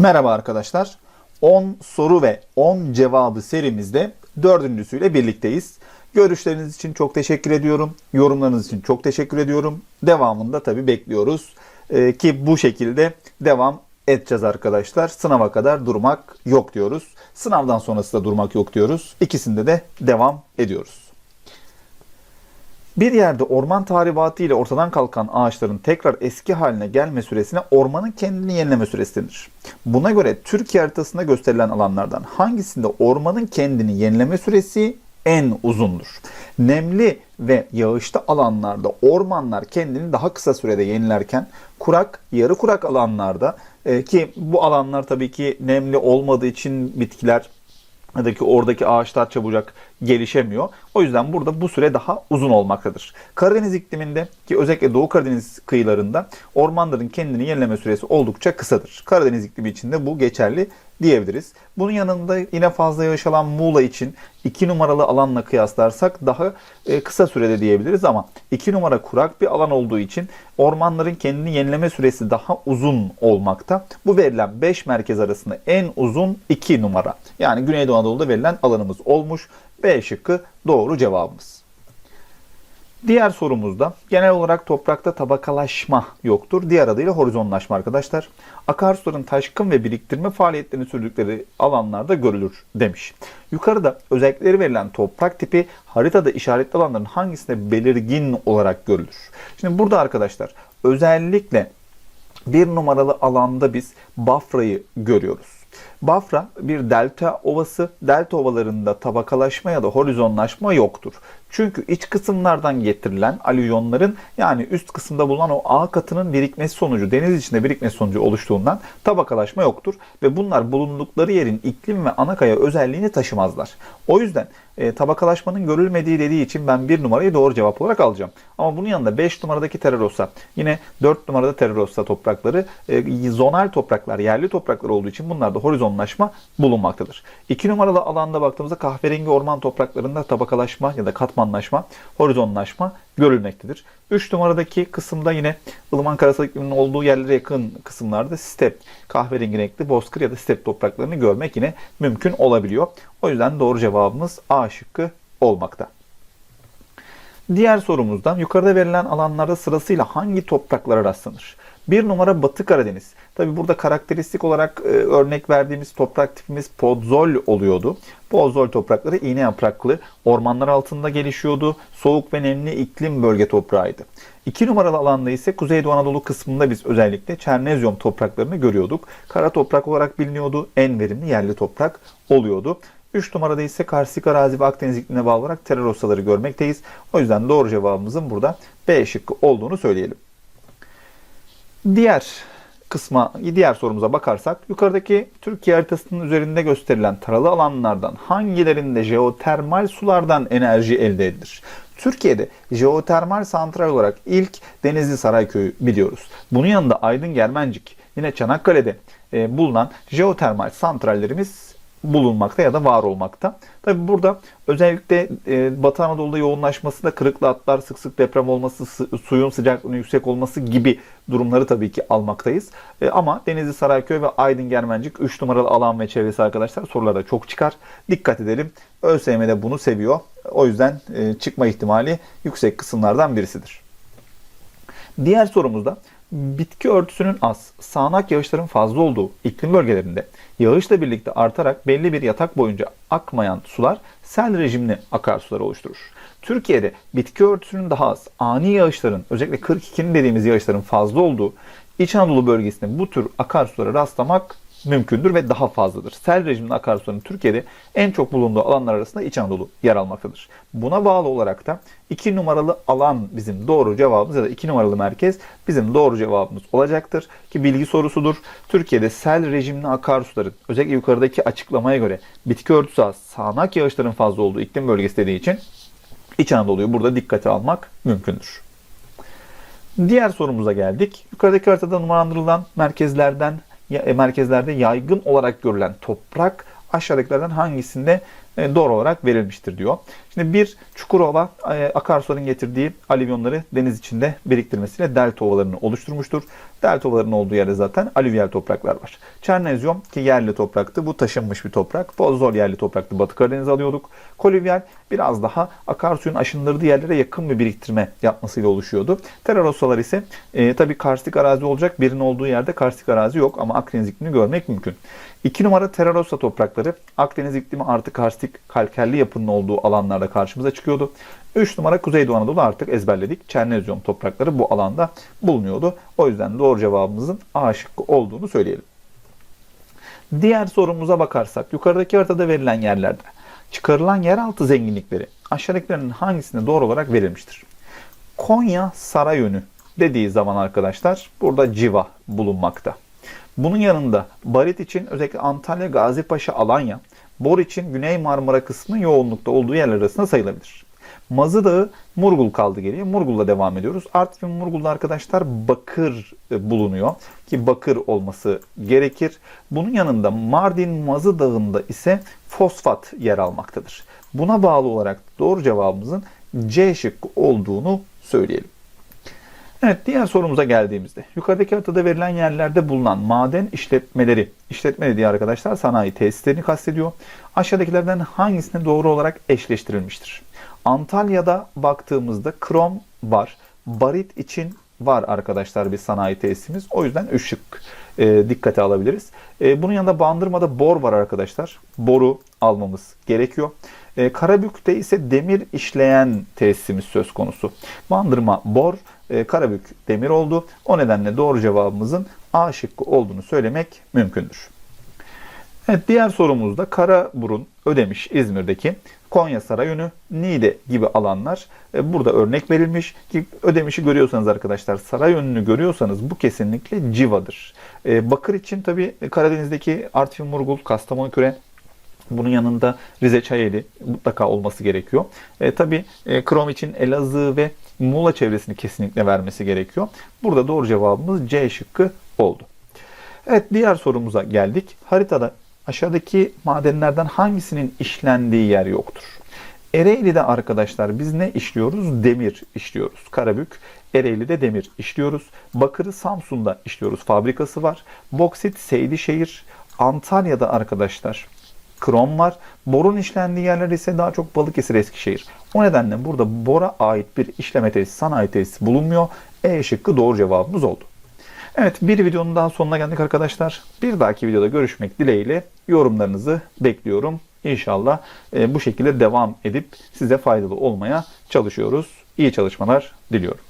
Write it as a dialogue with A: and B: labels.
A: Merhaba arkadaşlar. 10 soru ve 10 cevabı serimizde dördüncüsüyle birlikteyiz. Görüşleriniz için çok teşekkür ediyorum. Yorumlarınız için çok teşekkür ediyorum. Devamında tabii bekliyoruz. Ee, ki bu şekilde devam edeceğiz arkadaşlar. Sınava kadar durmak yok diyoruz. Sınavdan sonrası da durmak yok diyoruz. İkisinde de devam ediyoruz. Bir yerde orman tahribatı ile ortadan kalkan ağaçların tekrar eski haline gelme süresine ormanın kendini yenileme süresi denir. Buna göre Türkiye haritasında gösterilen alanlardan hangisinde ormanın kendini yenileme süresi en uzundur? Nemli ve yağışlı alanlarda ormanlar kendini daha kısa sürede yenilerken kurak, yarı kurak alanlarda e, ki bu alanlar tabii ki nemli olmadığı için bitkiler ki oradaki ağaçlar çabucak gelişemiyor. O yüzden burada bu süre daha uzun olmaktadır. Karadeniz ikliminde ki özellikle Doğu Karadeniz kıyılarında ormanların kendini yenileme süresi oldukça kısadır. Karadeniz iklimi için de bu geçerli diyebiliriz. Bunun yanında yine fazla yağış alan Muğla için 2 numaralı alanla kıyaslarsak daha e, kısa sürede diyebiliriz ama 2 numara kurak bir alan olduğu için ormanların kendini yenileme süresi daha uzun olmakta. Bu verilen 5 merkez arasında en uzun 2 numara. Yani Güneydoğu Anadolu'da verilen alanımız olmuş. B şıkkı doğru cevabımız. Diğer sorumuzda genel olarak toprakta tabakalaşma yoktur. Diğer adıyla horizonlaşma arkadaşlar. Akarsuların taşkın ve biriktirme faaliyetlerini sürdükleri alanlarda görülür demiş. Yukarıda özellikleri verilen toprak tipi haritada işaretli alanların hangisinde belirgin olarak görülür? Şimdi burada arkadaşlar özellikle bir numaralı alanda biz Bafra'yı görüyoruz. Bafra bir delta ovası. Delta ovalarında tabakalaşma ya da horizonlaşma yoktur. Çünkü iç kısımlardan getirilen alüvyonların yani üst kısımda bulunan o A katının birikmesi sonucu, deniz içinde birikmesi sonucu oluştuğundan tabakalaşma yoktur. Ve bunlar bulundukları yerin iklim ve anakaya özelliğini taşımazlar. O yüzden e, tabakalaşmanın görülmediği dediği için ben bir numarayı doğru cevap olarak alacağım. Ama bunun yanında 5 numaradaki Terrarossa, yine 4 numarada Terrarossa toprakları e, zonal topraklar, yerli topraklar olduğu için bunlarda horizonlaşma bulunmaktadır. 2 numaralı alanda baktığımızda kahverengi orman topraklarında tabakalaşma ya da katmanlaşma, horizonlaşma görülmektedir. 3 numaradaki kısımda yine ılıman karasal ikliminin olduğu yerlere yakın kısımlarda step, kahverengi renkli bozkır ya da step topraklarını görmek yine mümkün olabiliyor. O yüzden doğru cevabımız A şıkkı olmakta. Diğer sorumuzdan yukarıda verilen alanlarda sırasıyla hangi topraklara rastlanır? Bir numara Batı Karadeniz. Tabi burada karakteristik olarak e, örnek verdiğimiz toprak tipimiz podzol oluyordu. Podzol toprakları iğne yapraklı, ormanlar altında gelişiyordu. Soğuk ve nemli iklim bölge toprağıydı. İki numaralı alanda ise Kuzeydoğu Anadolu kısmında biz özellikle Çernezyum topraklarını görüyorduk. Kara toprak olarak biliniyordu. En verimli yerli toprak oluyordu. 3 numarada ise karstik arazi ve Akdeniz iklimine bağlı olarak terör görmekteyiz. O yüzden doğru cevabımızın burada B şıkkı olduğunu söyleyelim. Diğer kısma, diğer sorumuza bakarsak yukarıdaki Türkiye haritasının üzerinde gösterilen taralı alanlardan hangilerinde jeotermal sulardan enerji elde edilir? Türkiye'de jeotermal santral olarak ilk Denizli Sarayköy'ü biliyoruz. Bunun yanında Aydın Germencik, yine Çanakkale'de e, bulunan jeotermal santrallerimiz bulunmakta ya da var olmakta. Tabi burada özellikle e, Batı Anadolu'da yoğunlaşması da kırıklı atlar, sık sık deprem olması, su, suyun sıcaklığının yüksek olması gibi durumları tabii ki almaktayız. E, ama Denizli Sarayköy ve Aydın Germencik 3 numaralı alan ve çevresi arkadaşlar sorularda çok çıkar. Dikkat edelim. ÖSYM bunu seviyor. O yüzden e, çıkma ihtimali yüksek kısımlardan birisidir. Diğer sorumuzda bitki örtüsünün az, sağanak yağışların fazla olduğu iklim bölgelerinde yağışla birlikte artarak belli bir yatak boyunca akmayan sular sel rejimli akarsular oluşturur. Türkiye'de bitki örtüsünün daha az, ani yağışların özellikle 42'nin dediğimiz yağışların fazla olduğu İç Anadolu bölgesinde bu tür akarsulara rastlamak mümkündür ve daha fazladır. Sel rejimli akarsuların Türkiye'de en çok bulunduğu alanlar arasında İç Anadolu yer almaktadır. Buna bağlı olarak da 2 numaralı alan bizim doğru cevabımız ya da 2 numaralı merkez bizim doğru cevabımız olacaktır. Ki bilgi sorusudur. Türkiye'de sel rejimli akarsuların özellikle yukarıdaki açıklamaya göre bitki örtüsü az, sağanak yağışların fazla olduğu iklim bölgesi dediği için İç Anadolu'yu burada dikkate almak mümkündür. Diğer sorumuza geldik. Yukarıdaki haritada numaralandırılan merkezlerden merkezlerde yaygın olarak görülen toprak aşağıdakilerden hangisinde e, doğru olarak verilmiştir diyor. Şimdi bir Çukurova e, akarsuların getirdiği alüvyonları deniz içinde biriktirmesiyle delta ovalarını oluşturmuştur. Delta ovalarının olduğu yerde zaten alüvyal topraklar var. Çernezyum ki yerli topraktı. Bu taşınmış bir toprak. Fozol yerli topraktı. Batı Karadeniz alıyorduk. Kolüvyal biraz daha akarsuyun aşındırdığı yerlere yakın bir biriktirme yapmasıyla oluşuyordu. Terrarosalar ise e, tabii karstik arazi olacak. Birinin olduğu yerde karstik arazi yok ama Akdeniz iklimini görmek mümkün. 2 numara Terrarosa toprakları Akdeniz iklimi artı karstik kalkerli yapının olduğu alanlarda karşımıza çıkıyordu. 3 numara Kuzeydoğu Anadolu artık ezberledik. Çernezyum toprakları bu alanda bulunuyordu. O yüzden doğru cevabımızın A şıkkı olduğunu söyleyelim. Diğer sorumuza bakarsak yukarıdaki haritada verilen yerlerde çıkarılan yeraltı zenginlikleri aşağıdakilerin hangisinde doğru olarak verilmiştir? Konya Sarayönü dediği zaman arkadaşlar burada civa bulunmakta. Bunun yanında barit için özellikle Antalya, Gazipaşa, Alanya, bor için Güney Marmara kısmı yoğunlukta olduğu yerler arasında sayılabilir. Mazı Dağı Murgul kaldı geriye. Murgul'la devam ediyoruz. Artvin Murgul'da arkadaşlar bakır e, bulunuyor ki bakır olması gerekir. Bunun yanında Mardin Mazı Dağı'nda ise fosfat yer almaktadır. Buna bağlı olarak doğru cevabımızın C şıkkı olduğunu söyleyelim. Evet diğer sorumuza geldiğimizde yukarıdaki haritada verilen yerlerde bulunan maden işletmeleri, işletme dediği arkadaşlar sanayi tesislerini kastediyor. Aşağıdakilerden hangisine doğru olarak eşleştirilmiştir? Antalya'da baktığımızda krom var. Barit için var arkadaşlar bir sanayi tesisimiz. O yüzden 3 şık e, dikkate alabiliriz. E, bunun yanında Bandırma'da bor var arkadaşlar. Boru almamız gerekiyor. E, Karabük'te ise demir işleyen tesisimiz söz konusu. Bandırma bor, e, Karabük demir oldu. O nedenle doğru cevabımızın A şıkkı olduğunu söylemek mümkündür. Evet diğer sorumuzda Karaburun, Ödemiş, İzmir'deki Konya Sarayönü, Niğde gibi alanlar e, burada örnek verilmiş ki Ödemiş'i görüyorsanız arkadaşlar Sarayönü'nü görüyorsanız bu kesinlikle civadır. E, Bakır için tabi Karadeniz'deki Artvin Murgul, Kastamonu Küre bunun yanında Rize Çayeli mutlaka olması gerekiyor. E, tabii e, krom için Elazığ ve Muğla çevresini kesinlikle vermesi gerekiyor. Burada doğru cevabımız C şıkkı oldu. Evet diğer sorumuza geldik. Haritada aşağıdaki madenlerden hangisinin işlendiği yer yoktur? Ereğli'de arkadaşlar biz ne işliyoruz? Demir işliyoruz. Karabük, Ereğli'de demir işliyoruz. Bakır'ı Samsun'da işliyoruz. Fabrikası var. Boksit Seydişehir, Antalya'da arkadaşlar krom var. Borun işlendiği yerler ise daha çok Balıkesir, Eskişehir. O nedenle burada bora ait bir işleme tesisi, sanayi tesisi bulunmuyor. E şıkkı doğru cevabımız oldu. Evet bir videonun daha sonuna geldik arkadaşlar. Bir dahaki videoda görüşmek dileğiyle yorumlarınızı bekliyorum. İnşallah e, bu şekilde devam edip size faydalı olmaya çalışıyoruz. İyi çalışmalar diliyorum.